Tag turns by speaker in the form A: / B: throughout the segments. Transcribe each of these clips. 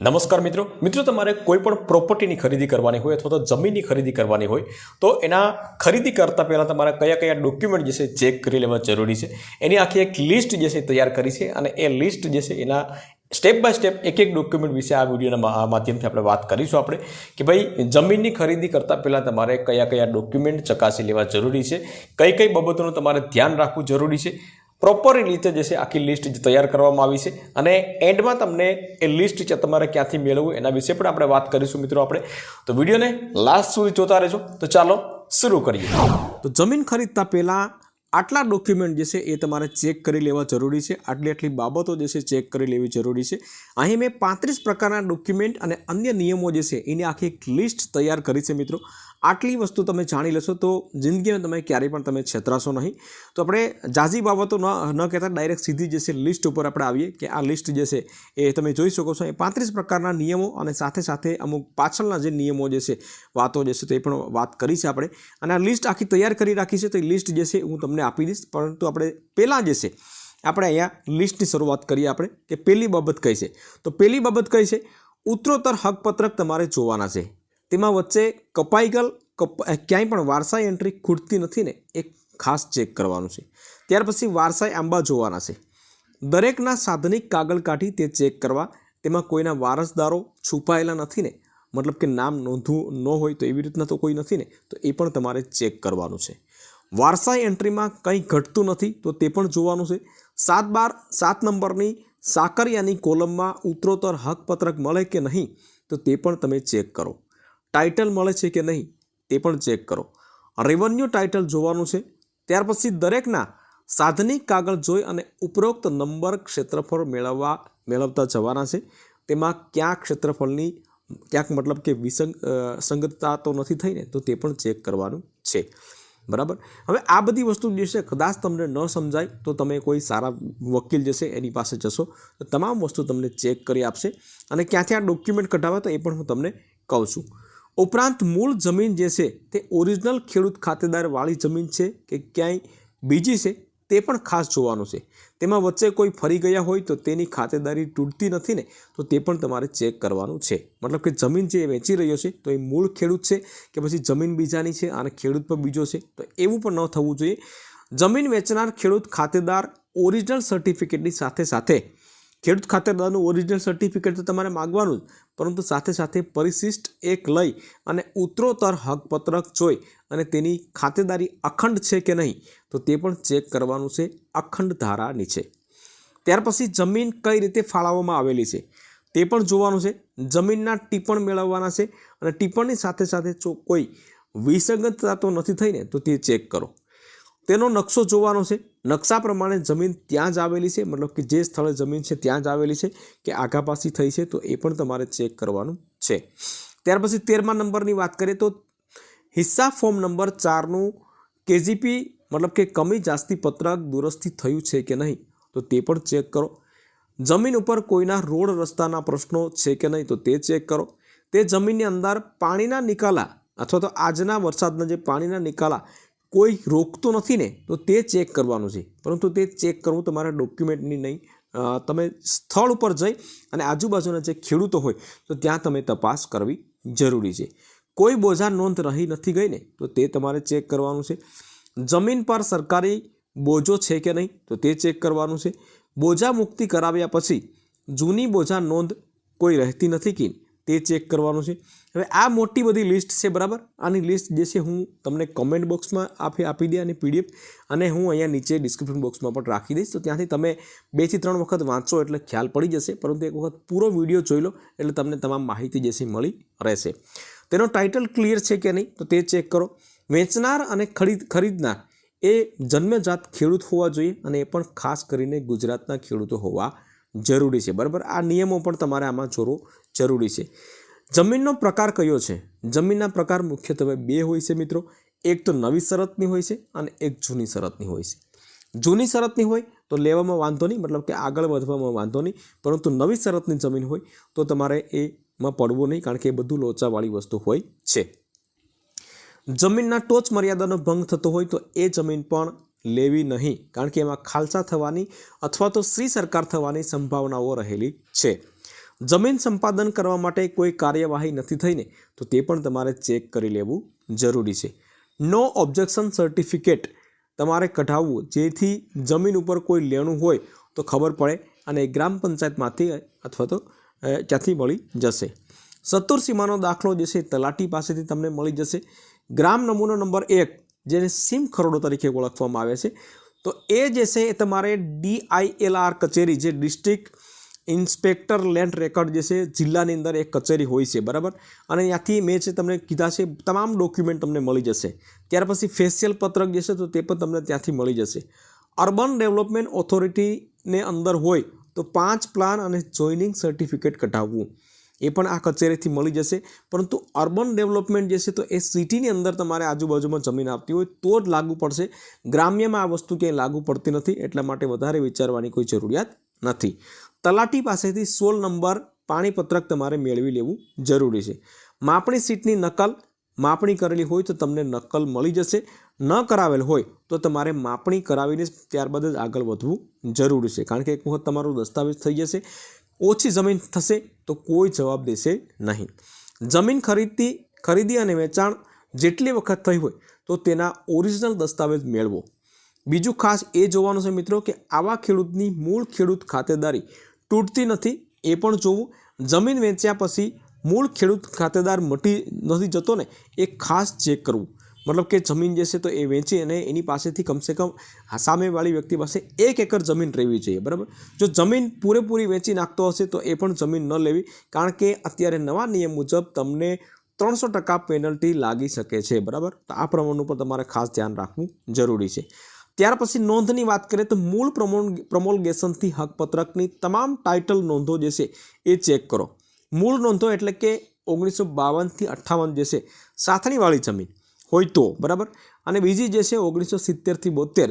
A: નમસ્કાર મિત્રો. મિત્રો, તમારે કોઈ પણ પ્રોપર્ટીની ખરીદી કરવાની હોય અથવા તો જમીનની ખરીદી કરવાની હોય, તો એના ખરીદી કરતાં પહેલાં તમારે કયા કયા ડોક્યુમેન્ટ જે છે ચેક કરી લેવા જરૂરી છે. એની આખી એક લિસ્ટ જે છે, તૈયાર કરી છે અને એ લિસ્ટ જે છે, એના સ્ટેપ બાય સ્ટેપ એક એક ડોક્યુમેન્ટ વિશે આ વિડીયોના માધ્યમથી આપણે વાત કરીશું આપણે, કે ભાઈ, જમીનની ખરીદી કરતાં પહેલાં તમારે કયા કયા ડોક્યુમેન્ટ ચકાસી લેવા જરૂરી છે, કઈ કઈ બાબતોનું તમારે ધ્યાન રાખવું જરૂરી છે પ્રોપર રીતે જે છે, આખી લિસ્ટ તૈયાર કરવામાં આવી છે. અને એન્ડમાં તમને એ લિસ્ટ છે તમારે ક્યાંથી મેળવવું એના વિશે પણ આપણે વાત કરીશું મિત્રો આપણે. તો વિડીયોને લાસ્ટ સુધી જોતા રહેજો. તો ચાલો શરૂ કરીએ. તો જમીન ખરીદતા પહેલાં આટલા ડોક્યુમેન્ટ જે છે, એ તમારે ચેક કરી લેવા જરૂરી છે. આટલી આટલી બાબતો જે છે ચેક કરી લેવી જરૂરી છે. અહીં મેં પાંત્રીસ પ્રકારના ડોક્યુમેન્ટ અને અન્ય નિયમો જે છે, એની આખી એક લિસ્ટ તૈયાર કરી છે મિત્રો. આટલી વસ્તુ તમે જાણી લેશો તો જિંદગીમાં તમે ક્યારેય પણ તમે છેતરાશો નહીં. તો આપણે જાજી બાબતો ન ન કહેતા, ડાયરેક્ટ સીધી જે છે લિસ્ટ ઉપર આપણે આવીએ કે આ લિસ્ટ જે છે એ તમે જોઈ શકો છો. એ પાંત્રીસ પ્રકારના નિયમો અને સાથે સાથે અમુક પાછળના જે નિયમો જે છે, વાતો જે છે તે પણ વાત કરી છે આપણે. અને આ લિસ્ટ આખી તૈયાર કરી રાખી છે તો એ લિસ્ટ જે છે હું તમને આપી દઈશ. પરંતુ આપણે પહેલાં જે છે, આપણે અહીંયા લિસ્ટની શરૂઆત કરીએ આપણે કે પહેલી બાબત કઈ છે? તો પહેલી બાબત કઈ છે? ઉત્તરોત્તર હકપત્રક તમારે જોવાના છે. તેમાં વચ્ચે કપાઈ ક્યાંય પણ વારસાઈ એન્ટ્રી ખૂટતી નથી ને એ ખાસ ચેક કરવાનું છે. ત્યાર પછી વારસાઈ આંબા જોવાના છે. દરેકના સાધનિક કાગળ કાઢી તે ચેક કરવા, તેમાં કોઈના વારસદારો છુપાયેલા નથી ને મતલબ કે નામ નોંધવું ન હોય તો એવી રીતના તો કોઈ નથી ને તો એ પણ તમારે ચેક કરવાનું છે. વારસાઈ એન્ટ્રીમાં કંઈ ઘટતું નથી તો તે પણ જોવાનું છે. સાત બાર, સાત નંબરની સાકરિયાની કોલમમાં ઉત્તરોત્તર હકપત્રક મળે કે નહીં તો તે પણ તમે ચેક કરો. ટાઇટલ મળે છે કે નહીં? તે પણ ચેક કરો. રેવન્યુ ટાઇટલ જોવાનું છે. ત્યાર પછી દરેકના સાધનિક કાગળ જોઈ અને ઉપરોક્ત નંબર ક્ષેત્રફળ મેળવવા, મેળવતા જવાના છે. તેમાં ક્યાં ક્ષેત્રફળની, ક્યાંક મતલબ કે વિસંગ સંગતતા તો નથી થઈ ને, તો તે પણ ચેક કરવાનું છે. બરાબર? હવે આ બધી વસ્તુ જે છે, કદાચ તમને ન સમજાય, તો તમે કોઈ સારા વકીલ જશે એની પાસે જશો. તો તમામ વસ્તુ તમને ચેક કરી આપશે. અને ક્યાંથી આ ડોક્યુમેન્ટ કઢાવવા તો એ પણ હું તમને કહું છું. ઉપરાંત મૂળ જમીન જે છે તે ઓરિજિનલ ખેડૂત ખાતેદારવાળી જમીન છે કે ક્યાંય બીજી છે તે પણ ખાસ જોવાનું છે. તેમાં વચ્ચે કોઈ ફરી ગયા હોય તો તેની ખાતેદારી તૂટતી નથી ને, તો તે પણ તમારે ચેક કરવાનું છે. મતલબ કે જમીન જે વેચી રહ્યો છે તો એ મૂળ ખેડૂત છે કે પછી જમીન બીજાની છે અને ખેડૂત પણ બીજો છે, તો એવું પણ ન થવું જોઈએ. જમીન વેચનાર ખેડૂત ખાતેદાર ઓરિજિનલ સર્ટિફિકેટની સાથે સાથે ખેડૂત ખાતેદારનું ઓરિજિનલ સર્ટિફિકેટ તો તમારે માગવાનું જ. પરંતુ સાથે સાથે પરિશિષ્ટ એક લઈ અને ઉત્તરોત્તર હકપત્રક જોઈ અને તેની ખાતેદારી અખંડ છે કે નહીં, તો તે પણ ચેક કરવાનું છે અખંડ ધારા નીચે. ત્યાર પછી જમીન કઈ રીતે ફાળવવામાં આવેલી છે, તે પણ જોવાનું છે. જમીનના ટીપણ મેળવવાના છે અને ટીપણની સાથે સાથે જો કોઈ વિસંગતતા તો નથી થઈને, તો તે ચેક કરો. તેનો નકશો જોવાનો છે. નકશા પ્રમાણે જમીન ત્યાં જ આવેલી છે. મતલબ કે જે સ્થળે જમીન છે ત્યાં જ આવેલી છે કે આઘાપાસી થઈ છે તો એ પણ તમારે ચેક કરવાનું છે. ત્યાર પછી તેરમા નંબરની વાત કરીએ તો હિસ્સા ફોર્મ નંબર ચારનું કેજીપી મતલબ કે કમી જાસ્તી પત્રક દુરસ્થી થયું છે કે નહીં તો તે પણ ચેક કરો. જમીન ઉપર કોઈના રોડ રસ્તાના પ્રશ્નો છે કે નહીં તો તે ચેક કરો. તે જમીનની અંદર પાણીના નિકાલા અથવા તો આજના વરસાદના જે પાણીના નિકાલા કોઈ રોકતો નથી ને, તો તે ચેક કરવાનું છે. પરંતુ તે ચેક કરવું તમારા ડોક્યુમેન્ટની નહીં. તમે સ્થળ ઉપર જઈ અને આજુબાજુના જે ખેડૂતો હોય, તો ત્યાં તમે તપાસ કરવી જરૂરી છે. કોઈ બોજા નોંધ રહી નથી ગઈ ને, તો તે તમારે ચેક કરવાનું છે. જમીન પર સરકારી બોજો છે કે નહીં, તો તે ચેક કરવાનું છે. બોજા મુક્તિ કરાવ્યા પછી જૂની બોજા નોંધ કોઈ રહેતી નથી કે તે ચેક કરવાનું છે. હવે આ મોટી બધી લિસ્ટ છે, બરાબર? આની લિસ્ટ જે છે, હું તમને કમેન્ટ બોક્સમાં આપી આપી દે અને પીડીએફ અને હું અહીંયા નીચે ડિસ્ક્રિપ્શન બોક્સમાં પણ રાખી દઈશ. તો ત્યાંથી તમે બેથી ત્રણ વખત વાંચો એટલે ખ્યાલ પડી જશે, પરંતુ એક વખત પૂરો વીડિયો જોઈ લો એટલે તમને તમામ માહિતી જે છે મળી રહેશે. તેનો ટાઇટલ ક્લિયર છે કે નહીં? તો તે ચેક કરો. વેચનાર અને ખરીદ ખરીદનાર એ જન્મજાત ખેડૂત હોવા જોઈએ અને એ પણ ખાસ કરીને ગુજરાતના ખેડૂતો હોવા જરૂરી છે, બરાબર? આ નિયમો પણ તમારે આમાં જોવો જરૂરી છે. જમીનનો પ્રકાર કયો છે? જમીનના પ્રકાર મુખ્યત્વે બે હોય છે મિત્રો. એક તો નવી શરતની હોય છે અને એક જૂની શરતની હોય છે. જૂની શરતની હોય તો લેવામાં વાંધો નહીં, મતલબ કે આગળ વધવામાં વાંધો નહીં. પરંતુ નવી શરતની જમીન હોય તો તમારે એમાં પડવું નહીં, કારણ કે એ બધું લોચાવાળી વસ્તુ હોય છે. જમીનના ટોચ મર્યાદાનો ભંગ થતો હોય તો એ જમીન પણ લેવી નહીં, કારણ કે એમાં ખાલસા થવાની અથવા તો શ્રી સરકાર થવાની સંભાવનાઓ રહેલી છે. જમીન સંપાદન કરવા માટે કોઈ કાર્યવાહી નથી થઈને, તો તે પણ તમારે ચેક કરી લેવું જરૂરી છે. નો ઓબ્જેક્શન સર્ટિફિકેટ તમારે કઢાવવું. જેથી જમીન ઉપર કોઈ લેણું હોય તો ખબર પડે અને ગ્રામ પંચાયતમાંથી અથવા તો ત્યાંથી મળી જશે. સત્તુર સીમાનો દાખલો જે છે તલાટી પાસેથી તમને મળી જશે. ગ્રામ નમૂનો નંબર એક, જેને સીમ ખરોડો તરીકે ઓળખવામાં આવે છે, તો એ જે છે એ તમારે ડીઆઈએલઆર કચેરી, જે ડિસ્ટ્રિક્ટ ઇન્સ્પેક્ટર લેન્ડ રેકર્ડ જે છે, જિલ્લાની અંદર એક કચેરી હોય છે, બરાબર? અને ત્યાંથી મેં છે તમને કીધા છે, તમામ ડોક્યુમેન્ટ તમને મળી જશે. ત્યાર પછી ફેશિયલ પત્રક જે છે, તો તે પણ તમને ત્યાંથી મળી જશે. અર્બન ડેવલપમેન્ટ ઓથોરિટીને અંદર હોય, તો પાંચ પ્લાન અને જોઈનિંગ સર્ટિફિકેટ કઢાવવું. એ પણ આ કચેરીથી મળી જશે. પરંતુ અર્બન ડેવલપમેન્ટ જે છે, તો એ સિટીની અંદર તમારે આજુબાજુમાં જમીન આપતી હોય, તો જ લાગુ પડશે. ગ્રામ્યમાં આ વસ્તુ ક્યાંય લાગુ પડતી નથી, એટલા માટે વધારે વિચારવાની કોઈ જરૂરિયાત નથી. તલાટી પાસેથી સોળ નંબર પાણીપત્રક તમારે મેળવી લેવું જરૂરી છે. માપણી સીટની નકલ, માપણી કરેલી હોય તો તમને નકલ મળી જશે. ન કરાવેલ હોય તો તમારે માપણી કરાવીને ત્યારબાદ જ આગળ વધવું જરૂરી છે. કારણ કે એક વખત તમારું દસ્તાવેજ થઈ જશે, ઓછી જમીન થશે તો કોઈ જવાબ દેશે નહીં. જમીન ખરીદતી, ખરીદી અને વેચાણ જેટલી વખત થઈ હોય તો તેના ઓરિજિનલ દસ્તાવેજ મેળવો. બીજું ખાસ એ જોવાનું છે મિત્રો કે આવા ખેડૂતની મૂળ ખેડૂત ખાતેદારી તૂટતી નથી, એ પણ જોવું. જમીન વેચ્યા પછી મૂળ ખેડૂત ખાતેદાર મટી નથી જતો ને, એ ખાસ ચેક કરવું. મતલબ કે જમીન જે છે તો એ વેચી અને એની પાસેથી કમસે કમ સામેવાળી વ્યક્તિ પાસે એક એકર જમીન રહેવી જોઈએ, બરાબર? જો જમીન પૂરેપૂરી વેચી નાખતો હશે તો એ પણ જમીન ન લેવી, કારણ કે અત્યારે નવા નિયમ મુજબ તમને ત્રણસો ટકા પેનલ્ટી લાગી શકે છે, બરાબર? તો આ પ્રમાણનું પણ તમારે ખાસ ધ્યાન રાખવું જરૂરી છે. ત્યાર પછી નોંધની વાત કરીએ તો મૂળ પ્રમોલ પ્રમોલગેશનથી હકપત્રકની તમામ ટાઇટલ નોંધો જે છે એ ચેક કરો. મૂળ નોંધો એટલે કે ઓગણીસો બાવનથી અઠ્ઠાવન જે છે સાથણીવાળી જમીન હોય તો, બરાબર? અને બીજી જે છે ઓગણીસો સિત્તેરથી બોતેર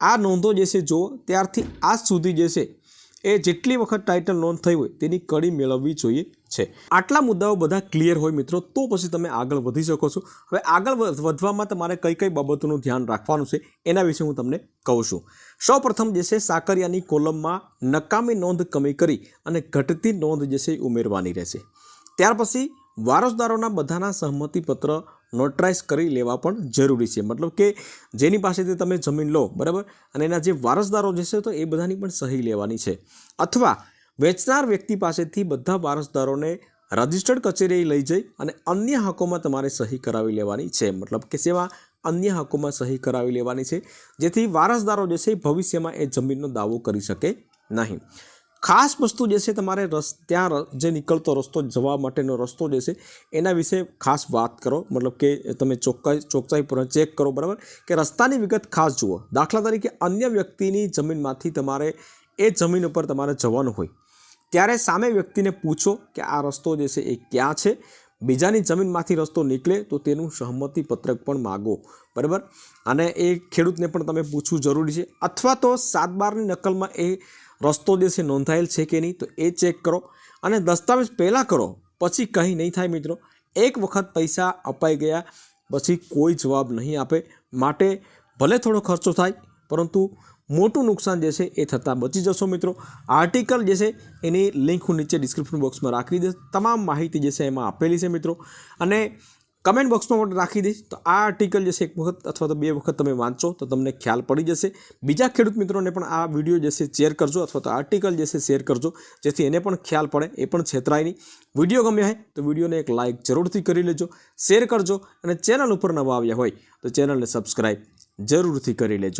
A: આ નોંધો જે છે જો ત્યારથી આજ સુધી જે છે એ જેટલી વખત ટાઇટલ નોંધ થઈ હોય તેની કડી મેળવવી જોઈએ છે. આટલા મુદ્દાઓ બધા ક્લિયર હોય મિત્રો, તો પછી તમે આગળ વધી શકો છો. હવે આગળ વધ- વધવામાં તમારે કઈ કઈ બાબતોનું ધ્યાન રાખવાનું છે, એના વિશે હું તમને કહું છું. સૌપ્રથમ જે છે, સાકરિયાની કોલમમાં નકામી નોંધ કમી કરી અને ઘટતી નોંધ જે છે ઉમેરવાની રહેશે. ત્યાર પછી વારસદારોના બધાના સહમતિપત્ર નોટરાઇઝ કરી લેવા પણ જરૂરી છે. મતલબ કે જેની પાસેથી તમે જમીન લો, બરાબર? અને એના જે વારસદારો જે છે તો એ બધાની પણ સહી લેવાની છે. અથવા વેચનાર વ્યક્તિ પાસેથી બધા વારસદારોને રજિસ્ટર્ડ કચેરીએ લઈ જઈ અને અન્ય હકોમાં તમારે સહી કરાવી લેવાની છે. મતલબ કે સેવા અન્ય હકોમાં સહી કરાવી લેવાની છે. જેથી વારસદારો જે છે ભવિષ્યમાં એ જમીનનો દાવો કરી શકે નહીં. ખાસ વસ્તુ જે છે તમારે રસ, ત્યાં જે નીકળતો રસ્તો જવા માટેનો રસ્તો જે છે, એના વિશે ખાસ વાત કરો. મતલબ કે તમે ચોક્કસ ચોકસાઈપૂર્વક ચેક કરો, બરાબર? કે રસ્તાની વિગત ખાસ જુઓ. દાખલા તરીકે અન્ય વ્યક્તિની જમીનમાંથી તમારે, એ જમીન ઉપર તમારે જવાનું હોય. ત્યારે સામે વ્યક્તિને પૂછો કે આ રસ્તો જે છે એ ક્યાં છે? બીજાની જમીનમાંથી રસ્તો નીકળે તો તેનું સહમતિ પત્રક પણ માગો. બરાબર? અને એ ખેડૂતને પણ તમે પૂછવું જરૂરી છે. અથવા તો સાત બારની નકલમાં એ રસ્તો છે નોંધાયેલ છે કે નહીં તો એ ચેક કરો અને દસ્તાવેજ પહેલાં કરો, પછી કંઈ નહીં થાય મિત્રો. એક વખત પૈસા અપાઈ ગયા, પછી કોઈ જવાબ નહીં આપે. માટે ભલે થોડો ખર્ચો થાય, પરંતુ મોટું નુકસાન જે છે એ થતાં બચી જશો મિત્રો. આર્ટિકલ જે છે એની લિંક હું નીચે ડિસ્ક્રિપ્શન બોક્સમાં રાખી દઈશ. તમામ માહિતી જે છે એમાં આપેલી છે મિત્રો. અને કમેન્ટ બોક્સમાં રાખી દઈશ. તો આ આર્ટિકલ જે છે એક વખત અથવા તો બે વખત તમે વાંચો તો તમને ખ્યાલ પડી જશે. બીજા ખેડૂત મિત્રોને પણ આ વીડિયો જે છે શેર કરજો અથવા તો આર્ટિકલ જે છે શેર કરજો. જેથી એને પણ ખ્યાલ પડે, એ પણ છેતરાય નહીં. વીડિયો ગમ્યો હોય તો વિડીયોને એક લાઇક જરૂરથી કરી લેજો શેર કરજો અને ચેનલ ઉપર નવા આવ્યા હોય તો ચેનલને સબસ્ક્રાઈબ જરૂરથી કરી લેજો.